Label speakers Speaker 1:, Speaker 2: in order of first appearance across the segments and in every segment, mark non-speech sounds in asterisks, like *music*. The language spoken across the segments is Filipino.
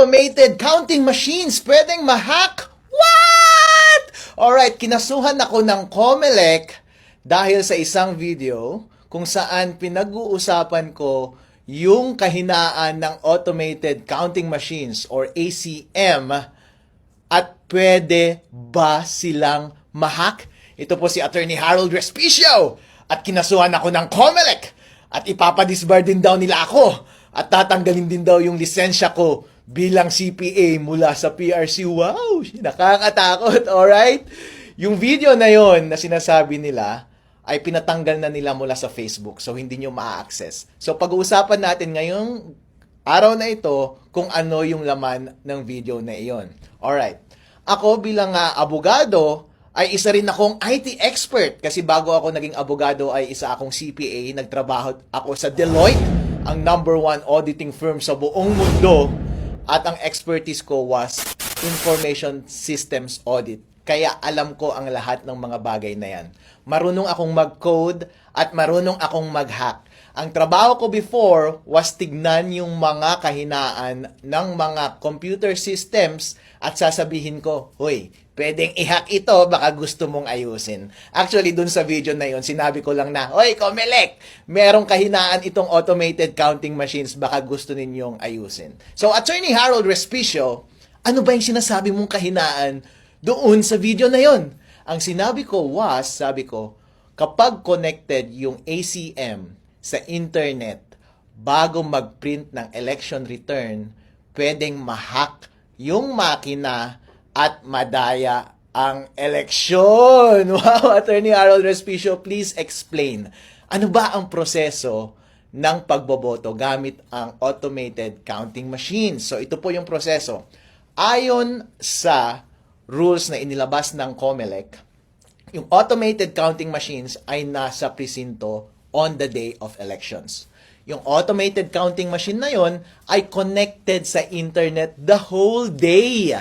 Speaker 1: automated counting machines pwedeng ma-hack? What? Alright, kinasuhan ako ng Comelec dahil sa isang video kung saan pinag-uusapan ko yung kahinaan ng automated counting machines or ACM at pwede ba silang mahack? Ito po si Attorney Harold Respicio at kinasuhan ako ng Comelec at ipapadisbar din daw nila ako at tatanggalin din daw yung lisensya ko bilang CPA mula sa PRC. Wow! Nakakatakot, alright? Yung video na yon na sinasabi nila ay pinatanggal na nila mula sa Facebook so hindi nyo ma-access. So pag-uusapan natin ngayong araw na ito kung ano yung laman ng video na iyon. Alright. Ako bilang ah, abogado ay isa rin akong IT expert kasi bago ako naging abogado ay isa akong CPA. Nagtrabaho ako sa Deloitte, ang number one auditing firm sa buong mundo. At ang expertise ko was information systems audit. Kaya alam ko ang lahat ng mga bagay na yan. Marunong akong mag-code at marunong akong mag-hack. Ang trabaho ko before was tignan yung mga kahinaan ng mga computer systems at sasabihin ko, Hoy, pwedeng i-hack ito, baka gusto mong ayusin. Actually, dun sa video na yun, sinabi ko lang na, Hoy, Comelec, merong kahinaan itong automated counting machines, baka gusto ninyong ayusin. So, Attorney Harold Respicio, ano ba yung sinasabi mong kahinaan doon sa video na yon? Ang sinabi ko was, sabi ko, kapag connected yung ACM sa internet bago mag-print ng election return, pwedeng mahack yung makina at madaya ang eleksyon. *laughs* Wow, Attorney Harold Respicio, please explain. Ano ba ang proseso ng pagboboto gamit ang automated counting machines? So ito po yung proseso. Ayon sa rules na inilabas ng COMELEC, yung automated counting machines ay nasa presinto on the day of elections. Yung automated counting machine na yon ay connected sa internet the whole day.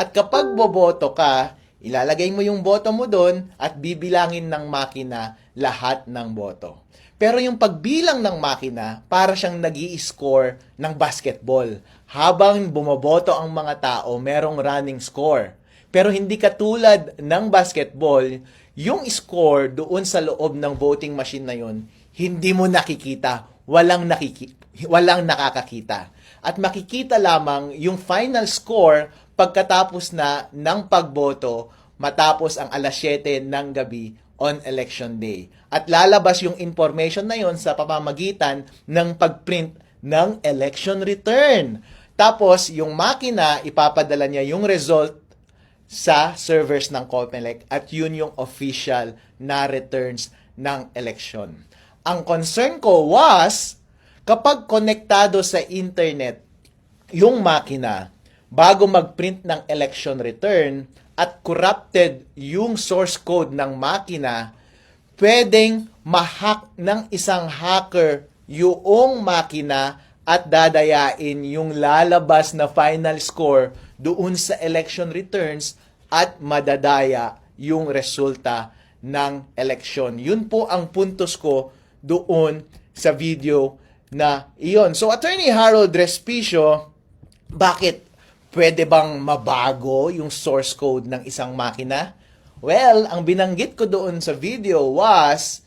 Speaker 1: At kapag boboto ka, ilalagay mo yung boto mo doon at bibilangin ng makina lahat ng boto. Pero yung pagbilang ng makina, para siyang nag score ng basketball. Habang bumoboto ang mga tao, merong running score. Pero hindi katulad ng basketball, yung score doon sa loob ng voting machine na yun, hindi mo nakikita, walang nakiki walang nakakakita. At makikita lamang yung final score pagkatapos na ng pagboto matapos ang alas 7 ng gabi on election day. At lalabas yung information na yon sa pamamagitan ng pagprint ng election return. Tapos, yung makina, ipapadala niya yung result sa servers ng COMELEC at yun yung official na returns ng election. Ang concern ko was, kapag konektado sa internet yung makina, bago mag-print ng election return at corrupted yung source code ng makina, pwedeng mahack ng isang hacker yung makina at dadayain yung lalabas na final score doon sa election returns at madadaya yung resulta ng election. Yun po ang puntos ko doon sa video na iyon. So, Attorney Harold Respicio, bakit pwede bang mabago yung source code ng isang makina? Well, ang binanggit ko doon sa video was,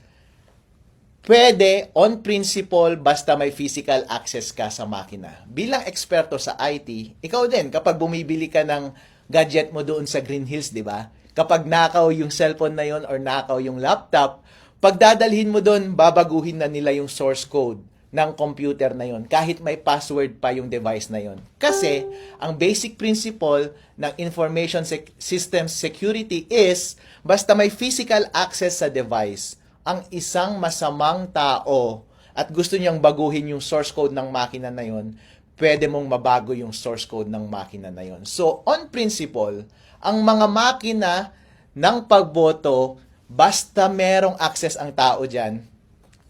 Speaker 1: pwede on principle basta may physical access ka sa makina. Bilang eksperto sa IT, ikaw din, kapag bumibili ka ng gadget mo doon sa Green Hills, di ba? Kapag nakaw yung cellphone na yon or nakaw yung laptop, pagdadalhin mo doon, babaguhin na nila yung source code ng computer na yon kahit may password pa yung device na yon. Kasi ang basic principle ng information sec- system security is basta may physical access sa device, ang isang masamang tao at gusto niyang baguhin yung source code ng makina na yon, pwede mong mabago yung source code ng makina na yon. So, on principle, ang mga makina ng pagboto, basta merong access ang tao dyan,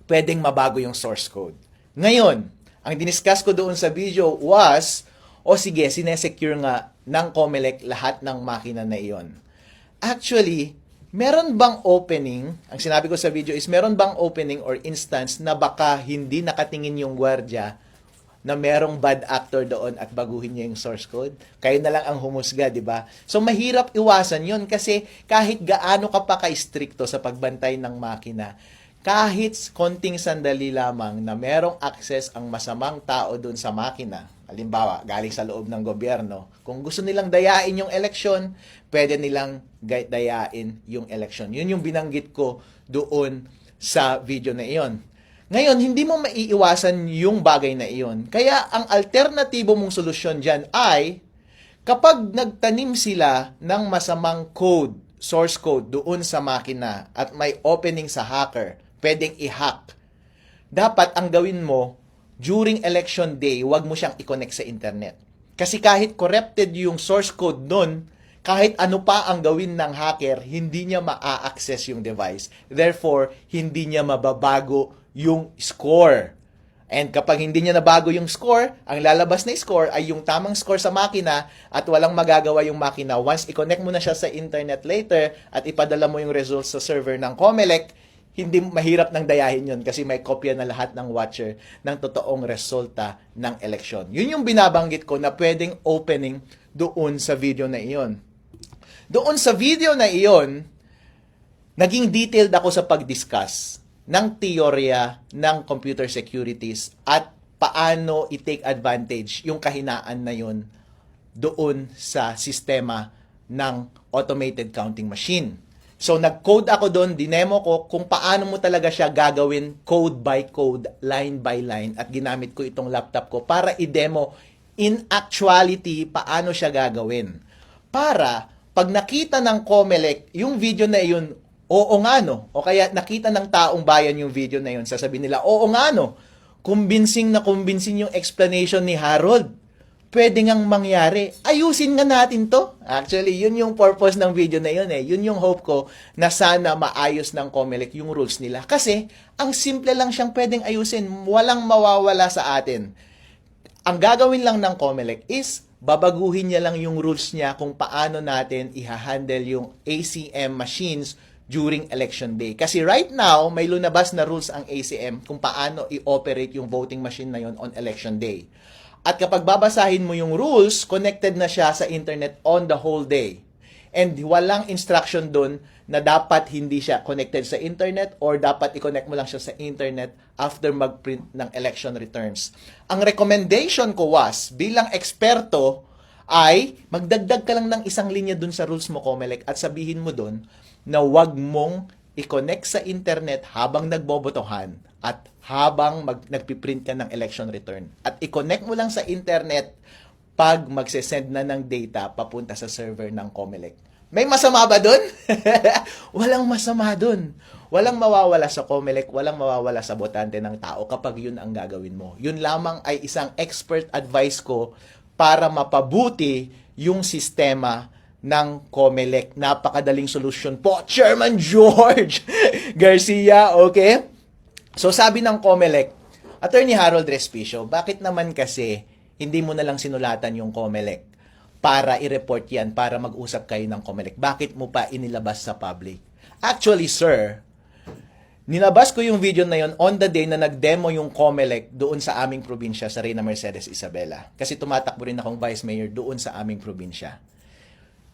Speaker 1: pwedeng mabago yung source code. Ngayon, ang diniscuss ko doon sa video was, o sige, sinesecure nga ng COMELEC lahat ng makina na iyon. Actually, meron bang opening, ang sinabi ko sa video is, meron bang opening or instance na baka hindi nakatingin yung gwardya na merong bad actor doon at baguhin niya yung source code. Kayo na lang ang humusga, di ba? So, mahirap iwasan yun kasi kahit gaano ka pa ka-stricto sa pagbantay ng makina, kahit konting sandali lamang na merong access ang masamang tao doon sa makina, halimbawa, galing sa loob ng gobyerno, kung gusto nilang dayain yung eleksyon, pwede nilang dayain yung eleksyon. Yun yung binanggit ko doon sa video na iyon. Ngayon, hindi mo maiiwasan yung bagay na iyon. Kaya ang alternatibo mong solusyon dyan ay kapag nagtanim sila ng masamang code, source code doon sa makina at may opening sa hacker, pwedeng i-hack. Dapat ang gawin mo during election day, wag mo siyang i-connect sa internet. Kasi kahit corrupted yung source code nun, kahit ano pa ang gawin ng hacker, hindi niya ma-access yung device. Therefore, hindi niya mababago yung score. And kapag hindi niya nabago yung score, ang lalabas na score ay yung tamang score sa makina at walang magagawa yung makina. Once i-connect mo na siya sa internet later at ipadala mo yung results sa server ng Comelec, hindi mahirap nang dayahin yun kasi may kopya na lahat ng watcher ng totoong resulta ng eleksyon. Yun yung binabanggit ko na pwedeng opening doon sa video na iyon. Doon sa video na iyon, naging detailed ako sa pag-discuss ng teorya ng computer securities at paano i-take advantage yung kahinaan na yun doon sa sistema ng automated counting machine. So nag-code ako doon, dinemo ko kung paano mo talaga siya gagawin code by code, line by line at ginamit ko itong laptop ko para i-demo in actuality paano siya gagawin. Para pag nakita ng Comelec yung video na iyon, oo nga no, o kaya nakita ng taong bayan yung video na yun, sasabihin nila, oo nga no, convincing na convincing yung explanation ni Harold pwede ngang mangyari. Ayusin nga natin to. Actually, yun yung purpose ng video na yun eh. Yun yung hope ko na sana maayos ng Comelec yung rules nila. Kasi, ang simple lang siyang pwedeng ayusin. Walang mawawala sa atin. Ang gagawin lang ng Comelec is babaguhin niya lang yung rules niya kung paano natin i-handle yung ACM machines during election day. Kasi right now, may lunabas na rules ang ACM kung paano i-operate yung voting machine na yon on election day. At kapag babasahin mo yung rules, connected na siya sa internet on the whole day. And walang instruction doon na dapat hindi siya connected sa internet or dapat i-connect mo lang siya sa internet after mag-print ng election returns. Ang recommendation ko was, bilang eksperto, ay magdagdag ka lang ng isang linya dun sa rules mo, Comelec, at sabihin mo dun na wag mong i-connect sa internet habang nagbobotohan at habang mag, nagpiprint ka ng election return. At i-connect mo lang sa internet pag magse-send na ng data papunta sa server ng Comelec. May masama ba dun? *laughs* walang masama dun. Walang mawawala sa Comelec, walang mawawala sa botante ng tao kapag yun ang gagawin mo. Yun lamang ay isang expert advice ko para mapabuti yung sistema ng Comelec. Napakadaling solusyon po, Chairman George *laughs* Garcia, okay? So sabi ng Comelec, Attorney Harold Respicio, bakit naman kasi hindi mo na lang sinulatan yung Comelec para i-report yan, para mag-usap kayo ng Comelec? Bakit mo pa inilabas sa public? Actually, sir, Nilabas ko yung video na yon on the day na nag-demo yung Comelec doon sa aming probinsya, sa Reyna Mercedes Isabela. Kasi tumatakbo rin akong vice mayor doon sa aming probinsya.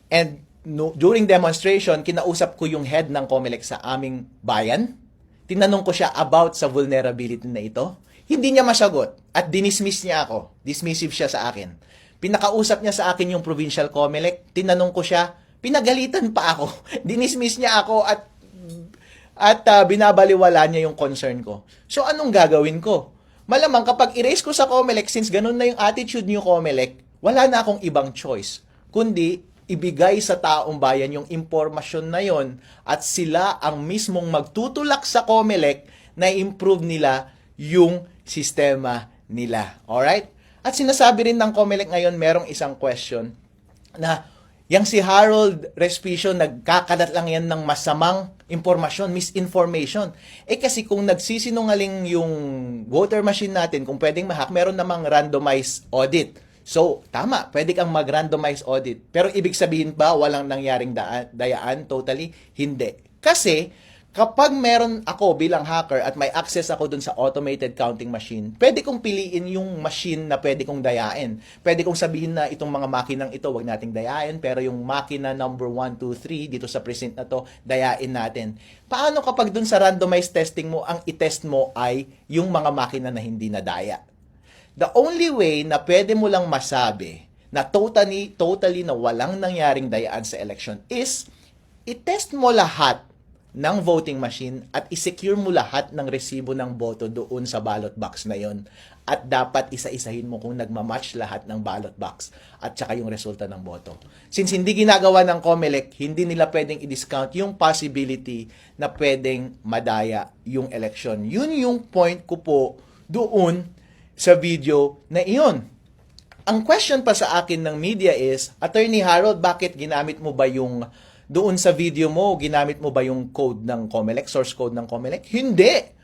Speaker 1: And no, during demonstration, kinausap ko yung head ng Comelec sa aming bayan. Tinanong ko siya about sa vulnerability na ito. Hindi niya masagot at dinismiss niya ako. Dismissive siya sa akin. Pinakausap niya sa akin yung provincial Comelec. Tinanong ko siya, pinagalitan pa ako. *laughs* dinismiss niya ako at at uh, binabaliwala niya yung concern ko. So anong gagawin ko? Malamang kapag erase ko sa Comelec, since ganun na yung attitude niyo Comelec, wala na akong ibang choice. Kundi ibigay sa taong bayan yung impormasyon na yon at sila ang mismong magtutulak sa Comelec na improve nila yung sistema nila. Alright? At sinasabi rin ng Comelec ngayon, merong isang question na Yang si Harold Respicio, nagkakalat lang yan ng masamang impormasyon, misinformation. Eh kasi kung nagsisinungaling yung voter machine natin, kung pwedeng mahack, meron namang randomized audit. So, tama, pwede kang mag-randomize audit. Pero ibig sabihin ba walang nangyaring daan, dayaan? Totally, hindi. Kasi, kapag meron ako bilang hacker at may access ako dun sa automated counting machine, pwede kong piliin yung machine na pwede kong dayain. Pwede kong sabihin na itong mga makinang ito, wag nating dayain, pero yung makina number 1, 2, 3 dito sa precinct na to, dayain natin. Paano kapag dun sa randomized testing mo, ang itest mo ay yung mga makina na hindi nadaya? The only way na pwede mo lang masabi na totally, totally na walang nangyaring dayaan sa election is i-test mo lahat ng voting machine at i-secure mo lahat ng resibo ng boto doon sa ballot box na yon at dapat isa-isahin mo kung nagmamatch lahat ng ballot box at saka yung resulta ng boto. Since hindi ginagawa ng COMELEC, hindi nila pwedeng i-discount yung possibility na pwedeng madaya yung election. Yun yung point ko po doon sa video na iyon. Ang question pa sa akin ng media is, Attorney Harold, bakit ginamit mo ba yung doon sa video mo, ginamit mo ba yung code ng COMELEC, source code ng COMELEC? Hindi!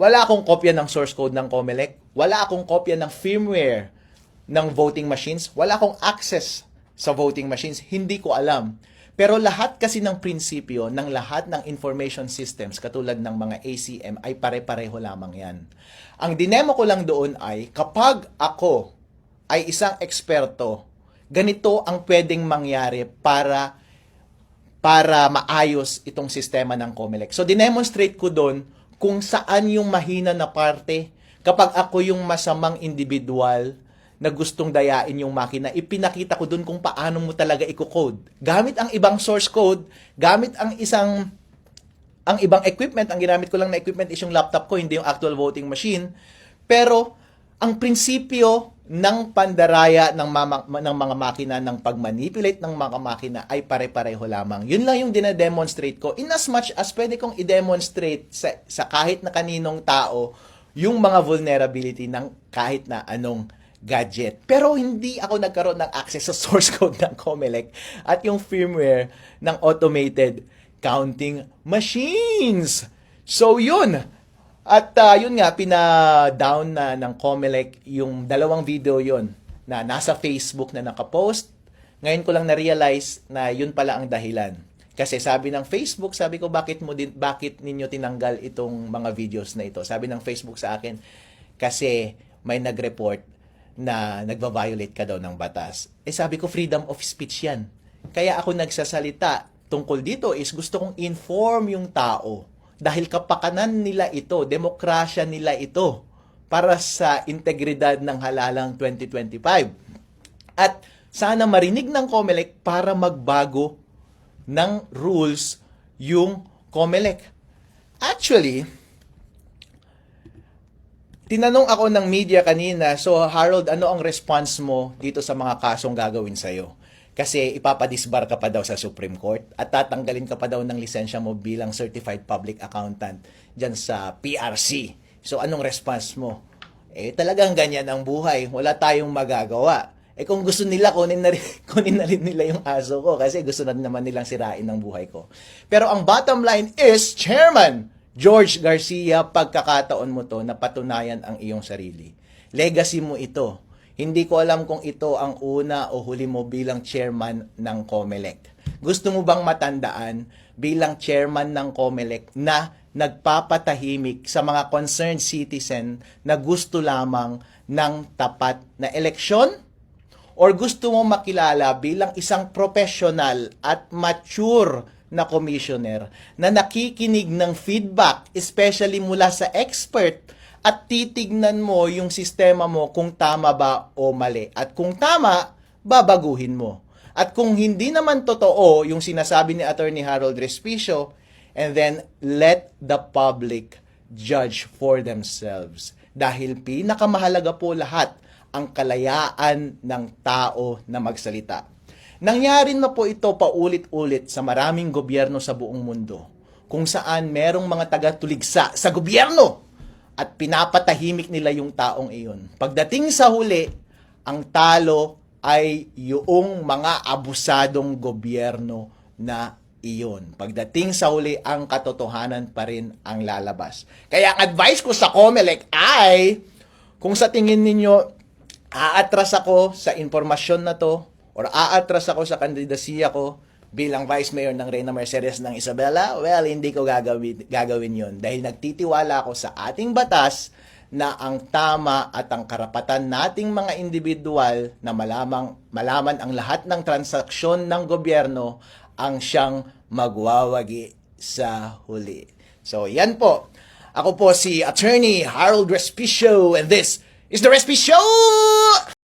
Speaker 1: Wala akong kopya ng source code ng COMELEC. Wala akong kopya ng firmware ng voting machines. Wala akong access sa voting machines. Hindi ko alam. Pero lahat kasi ng prinsipyo ng lahat ng information systems katulad ng mga ACM ay pare-pareho lamang yan. Ang dinemo ko lang doon ay kapag ako ay isang eksperto, ganito ang pwedeng mangyari para para maayos itong sistema ng COMELEC. So, dinemonstrate ko doon kung saan yung mahina na parte. Kapag ako yung masamang individual na gustong dayain yung makina, ipinakita ko doon kung paano mo talaga i-code. Gamit ang ibang source code, gamit ang isang ang ibang equipment, ang ginamit ko lang na equipment is yung laptop ko, hindi yung actual voting machine. Pero ang prinsipyo ng pandaraya ng, mama, ng mga makina, ng pagmanipulate ng mga makina ay pare-pareho lamang. Yun lang yung dinedemonstrate ko. In as much as pwede kong i-demonstrate sa, sa kahit na kaninong tao yung mga vulnerability ng kahit na anong gadget. Pero hindi ako nagkaroon ng access sa *laughs* source code ng COMELEC at yung firmware ng automated counting machines. So yun, at uh, yun nga, pina-down na ng Comelec yung dalawang video yon na nasa Facebook na nakapost. Ngayon ko lang na-realize na yun pala ang dahilan. Kasi sabi ng Facebook, sabi ko bakit mo din bakit ninyo tinanggal itong mga videos na ito? Sabi ng Facebook sa akin kasi may nag-report na nagva-violate ka daw ng batas. Eh sabi ko freedom of speech 'yan. Kaya ako nagsasalita tungkol dito is gusto kong inform yung tao dahil kapakanan nila ito, demokrasya nila ito para sa integridad ng halalang 2025. At sana marinig ng COMELEC para magbago ng rules yung COMELEC. Actually, tinanong ako ng media kanina, so Harold, ano ang response mo dito sa mga kasong gagawin sa'yo? Kasi ipapadisbar ka pa daw sa Supreme Court at tatanggalin ka pa daw ng lisensya mo bilang Certified Public Accountant dyan sa PRC. So anong response mo? Eh talagang ganyan ang buhay. Wala tayong magagawa. Eh kung gusto nila, kunin na, rin, *laughs* kunin na rin nila yung aso ko kasi gusto na naman nilang sirain ng buhay ko. Pero ang bottom line is, Chairman George Garcia, pagkakataon mo to na patunayan ang iyong sarili. Legacy mo ito hindi ko alam kung ito ang una o huli mo bilang chairman ng COMELEC. Gusto mo bang matandaan bilang chairman ng COMELEC na nagpapatahimik sa mga concerned citizen na gusto lamang ng tapat na eleksyon? Or gusto mo makilala bilang isang professional at mature na commissioner na nakikinig ng feedback, especially mula sa expert at titignan mo yung sistema mo kung tama ba o mali. At kung tama, babaguhin mo. At kung hindi naman totoo yung sinasabi ni Attorney Harold Respicio, and then let the public judge for themselves. Dahil pinakamahalaga po lahat ang kalayaan ng tao na magsalita. Nangyari na po ito paulit-ulit sa maraming gobyerno sa buong mundo kung saan merong mga taga-tuligsa sa gobyerno at pinapatahimik nila yung taong iyon. Pagdating sa huli, ang talo ay yung mga abusadong gobyerno na iyon. Pagdating sa huli, ang katotohanan pa rin ang lalabas. Kaya ang advice ko sa COMELEC ay, kung sa tingin ninyo, aatras ako sa informasyon na to, or aatras ako sa kandidasiya ko, bilang Vice Mayor ng Reyna Mercedes ng Isabela, well, hindi ko gagawin, gagawin yun dahil nagtitiwala ako sa ating batas na ang tama at ang karapatan nating mga individual na malamang, malaman ang lahat ng transaksyon ng gobyerno ang siyang magwawagi sa huli. So, yan po. Ako po si Attorney Harold Respicio and this is The Respi Show!